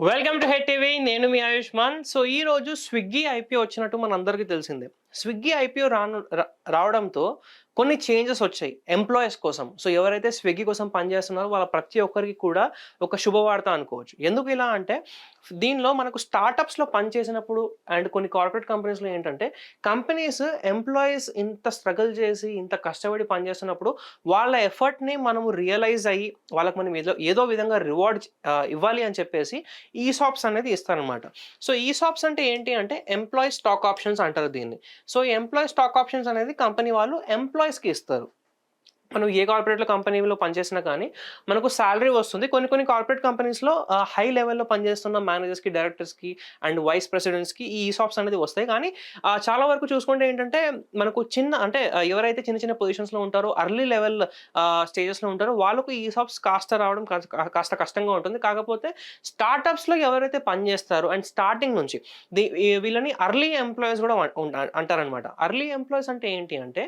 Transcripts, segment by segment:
Welcome to head TV నేను మీ Ayushman. So ఈ రోజు స్విగ్గీ ఐపీఓ వచ్చినట్టు మనందరికీ తెలిసిందే. స్విగ్గీ ఐపీఓ రాను రా- రావడంతో కొన్ని చేంజెస్ వచ్చాయి ఎంప్లాయీస్ కోసం. సో ఎవరైతే స్విగ్గీ కోసం పనిచేస్తున్నారో వాళ్ళ ప్రతి ఒక్కరికి కూడా ఒక శుభవార్త అనుకోవచ్చు. ఎందుకు ఇలా అంటే దీనిలో మనకు స్టార్టప్స్లో పనిచేసినప్పుడు అండ్ కొన్ని కార్పొరేట్ కంపెనీస్లో ఏంటంటే కంపెనీస్ ఎంప్లాయీస్ ఇంత స్ట్రగుల్ చేసి ఇంత కష్టపడి పనిచేస్తున్నప్పుడు వాళ్ళ ఎఫర్ట్ని మనము రియలైజ్ అయ్యి వాళ్ళకి మనం ఏదో ఏదో విధంగా రివార్డ్ ఇవ్వాలి అని చెప్పేసి ఈ షాప్స్ అనేది ఇస్తారనమాట సో ఈ షాప్స్ అంటే ఏంటి అంటే ఎంప్లాయీ స్టాక్ ఆప్షన్స్ అంటారు దీన్ని. సో ఈ ఎంప్లాయీ స్టాక్ ఆప్షన్స్ అనేది కంపెనీ వాళ్ళు ఎంప్లాయీస్కి ఇస్తారు. మనం ఏ కార్పొరేట్లో కంపెనీలో పనిచేసినా కానీ మనకు శాలరీ వస్తుంది. కొన్ని కొన్ని కార్పొరేట్ కంపెనీస్లో హై లెవెల్లో పనిచేస్తున్న మేనేజర్స్కి డైరెక్టర్స్కి అండ్ వైస్ ప్రెసిడెంట్స్కి ఈ ఈసాప్స్ అనేది వస్తాయి. కానీ చాలా వరకు చూసుకుంటే ఏంటంటే మనకు చిన్న అంటే ఎవరైతే చిన్న చిన్న పొజిషన్స్లో ఉంటారో అర్లీ లెవెల్ స్టేజెస్లో ఉంటారో వాళ్ళకు ఈ సాప్స్ కాస్త రావడం కాస్త కాస్త కష్టంగా ఉంటుంది. కాకపోతే స్టార్టప్స్లో ఎవరైతే పనిచేస్తారో అండ్ స్టార్టింగ్ నుంచి దీ వీళ్ళని అర్లీ ఎంప్లాయీస్ కూడా అంటారనమాట అర్లీ ఎంప్లాయీస్ అంటే ఏంటి అంటే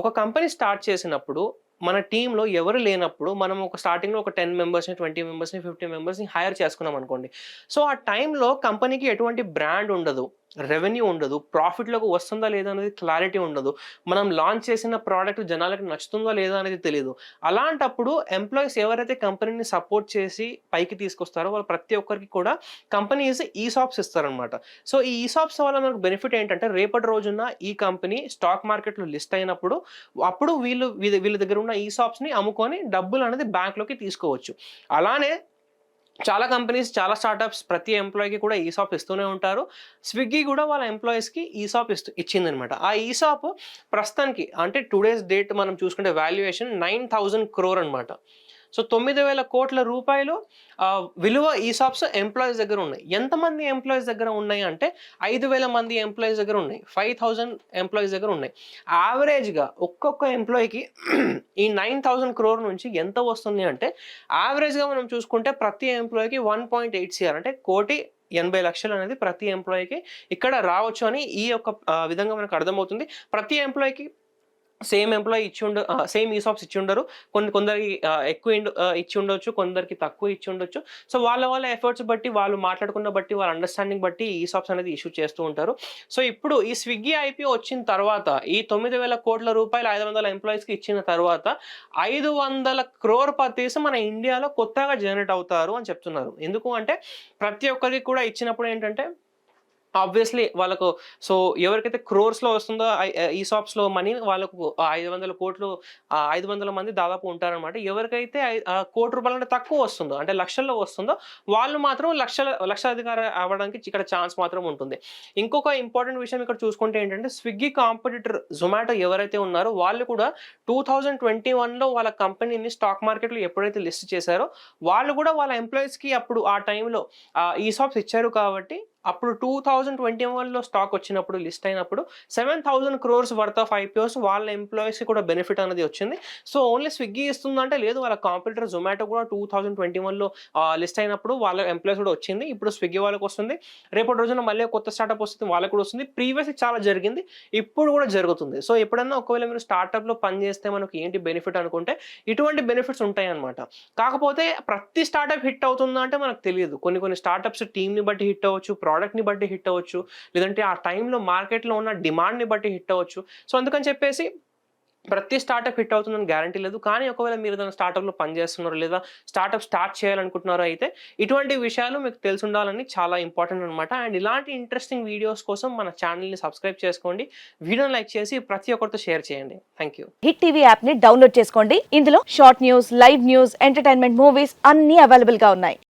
ఒక కంపెనీ స్టార్ట్ చేసినప్పుడు మన టీంలో ఎవరు లేనప్పుడు మనం ఒక స్టార్టింగ్లో ఒక టెన్ మెంబర్స్ని ట్వంటీ మెంబర్స్ని ఫిఫ్టీ మెంబర్స్ని హైర్ చేసుకున్నాం అనుకోండి సో ఆ టైంలో కంపెనీకి ఎటువంటి బ్రాండ్ ఉండదు. రెవెన్యూ ఉండదు ప్రాఫిట్లోకి వస్తుందా లేదా అనేది క్లారిటీ ఉండదు. మనం లాంచ్ చేసిన ప్రోడక్ట్ జనాలకు నచ్చుతుందా లేదా అనేది తెలియదు అలాంటప్పుడు ఎంప్లాయీస్ ఎవరైతే కంపెనీని సపోర్ట్ చేసి పైకి తీసుకొస్తారో వాళ్ళు ప్రతి ఒక్కరికి కూడా కంపెనీస్ ఈ షాప్స్ ఇస్తారనమాట సో ఈ ఈ షాప్స్ వల్ల మనకు బెనిఫిట్ ఏంటంటే రేపటి రోజున ఈ కంపెనీ స్టాక్ మార్కెట్లో లిస్ట్ అయినప్పుడు అప్పుడు వీళ్ళు వీళ్ళ వీళ్ళ దగ్గర ఉన్న ఈ షాప్స్ని అమ్ముకొని డబ్బులు అనేది బ్యాంక్లోకి తీసుకోవచ్చు. అలానే చాలా కంపెనీస్ చాలా స్టార్టప్స్ ప్రతి ఎంప్లాయీకి కూడా ఈ షాప్ ఇస్తూనే ఉంటారు. స్విగ్గీ కూడా వాళ్ళ ఎంప్లాయీస్కి ఈ ఇస్తూ ఇచ్చిందనమాట ఆ ఈ షాప్ ప్రస్తుతానికి అంటే టుడేస్ డేట్ మనం చూసుకుంటే వాల్యుయేషన్ నైన్ థౌజండ్ క్రోర్ అనమాట సో తొమ్మిది వేల కోట్ల రూపాయలు విలువ ఈ షాప్స్ ఎంప్లాయీస్ దగ్గర ఉన్నాయి. ఎంతమంది ఎంప్లాయీస్ దగ్గర ఉన్నాయి అంటే ఐదు వేల మంది ఎంప్లాయీస్ దగ్గర ఉన్నాయి. ఫైవ్ థౌజండ్ ఎంప్లాయీస్ దగ్గర ఉన్నాయి. యావరేజ్గా ఒక్కొక్క ఎంప్లాయీకి ఈ నైన్ థౌజండ్ క్రోర్ నుంచి ఎంత వస్తుంది అంటే యావరేజ్గా మనం చూసుకుంటే ప్రతి ఎంప్లాయీకి వన్ పాయింట్ ఎయిట్ సిఆర్ అంటే కోటి ఎనభై లక్షలు అనేది ప్రతి ఎంప్లాయీకి ఇక్కడ రావచ్చు అని ఈ యొక్క విధంగా మనకు అర్థమవుతుంది. ప్రతి ఎంప్లాయీకి సేమ్ ఎంప్లాయీ ఇచ్చి ఉండ సేమ్ ఈ ఇచ్చి ఉండరు కొన్ని కొందరికి ఎక్కువ ఇచ్చి ఉండొచ్చు కొందరికి తక్కువ ఇచ్చి ఉండొచ్చు సో వాళ్ళ వాళ్ళ ఎఫర్ట్స్ బట్టి వాళ్ళు మాట్లాడుకున్న బట్టి వాళ్ళ అండర్స్టాండింగ్ బట్టి ఈ అనేది ఇష్యూ చేస్తూ ఉంటారు. సో ఇప్పుడు ఈ స్విగ్గీ ఐపీఓ వచ్చిన తర్వాత ఈ తొమ్మిది వేల కోట్ల రూపాయలు ఐదు వందల ఎంప్లాయీస్కి ఇచ్చిన తర్వాత ఐదు వందల క్రోర్ పర్టీస్ మన ఇండియాలో కొత్తగా జనరేట్ అవుతారు అని చెప్తున్నారు. ఎందుకు అంటే ప్రతి ఒక్కరికి కూడా ఇచ్చినప్పుడు ఏంటంటే ఆబ్వియస్లీ వాళ్ళకు సో ఎవరికైతే క్రోర్స్లో వస్తుందో ఈ షాప్స్లో మనీ వాళ్ళకు ఐదు వందల కోట్లు ఐదు వందల మంది దాదాపు ఉంటారనమాట ఎవరికైతే కోటి రూపాయల కంటే తక్కువ వస్తుందో అంటే లక్షల్లో వస్తుందో వాళ్ళు మాత్రం లక్షల లక్షాధికారి అవ్వడానికి ఇక్కడ ఛాన్స్ మాత్రం ఉంటుంది. ఇంకొక ఇంపార్టెంట్ విషయం ఇక్కడ చూసుకుంటే ఏంటంటే స్విగ్గీ కాంపిటీటర్ జొమాటో ఎవరైతే ఉన్నారో వాళ్ళు కూడా టూ థౌజండ్ ట్వంటీ వన్లో వాళ్ళ కంపెనీని స్టాక్ మార్కెట్లో ఎప్పుడైతే లిస్ట్ చేశారో వాళ్ళు కూడా వాళ్ళ ఎంప్లాయీస్కి అప్పుడు ఆ టైంలో ఈ షాప్స్ ఇచ్చారు కాబట్టి అప్పుడు టూ థౌజండ్ ట్వంటీ వన్లో స్టాక్ వచ్చినప్పుడు లిస్ట్ అయినప్పుడు seven thousand crores worth of IPOs వాళ్ళ ఎంప్లాయీస్కి కూడా బెనిఫిట్ అనేది వచ్చింది. సో ఓన్లీ స్విగ్గీ ఇస్తుందంటే లేదు. వాళ్ళ కాంపిటీటర్ జొమాటో కూడా టూ థౌజండ్ ట్వంటీ వన్లో లిస్ట్ అయినప్పుడు వాళ్ళ ఎంప్లాయీస్ కూడా వచ్చింది. ఇప్పుడు స్విగ్గీ వాళ్ళకి వస్తుంది. రేపటి రోజున మళ్ళీ కొత్త స్టార్టప్ వస్తుంది వాళ్ళకి కూడా వస్తుంది. ప్రీవియస్ చాలా జరిగింది ఇప్పుడు కూడా జరుగుతుంది. సో ఎప్పుడన్నా ఒకవేళ మీరు స్టార్టప్లో పనిచేస్తే చేస్తే ఏంటి బెనిఫిట్ అనుకుంటే ఇటువంటి బెనిఫిట్స్ ఉంటాయి అనమాట కాకపోతే ప్రతి స్టార్టప్ హిట్ అవుతుందా అంటే మనకు తెలియదు. కొన్ని కొన్ని స్టార్టప్స్ టీమ్ని బట్టి హిట్ అవ్వచ్చు ప్రోడక్ట్ని బట్టి హిట్ అవ్వచ్చు. లేదంటే ఆ టైంలో మార్కెట్లో ఉన్న డిమాండ్ని బట్టి హిట్ అవ్వచ్చు. సో అందుకని చెప్పేసి ప్రతి స్టార్టప్ హిట్ అవుతుందని గ్యారంటీ లేదు. కానీ ఒకవేళ మీరు ఏదైనా స్టార్టప్లో పనిచేస్తున్నారు లేదా స్టార్టప్ స్టార్ట్ చేయాలనుకుంటున్నారో అయితే ఇటువంటి విషయాలు మీకు తెలిసి ఉండాలని చాలా ఇంపార్టెంట్ అనమాట అండ్ ఇలాంటి ఇంట్రెస్టింగ్ వీడియోస్ కోసం మన ఛానల్ని సబ్స్క్రైబ్ చేసుకోండి. వీడియోని లైక్ చేసి ప్రతి ఒక్కరితో షేర్ చేయండి. థ్యాంక్ యూ హిట్ టీవీ యాప్ని డౌన్లోడ్ చేసుకోండి. ఇందులో short news live news entertainment movies అన్ని అవైలబుల్గా ఉన్నాయి.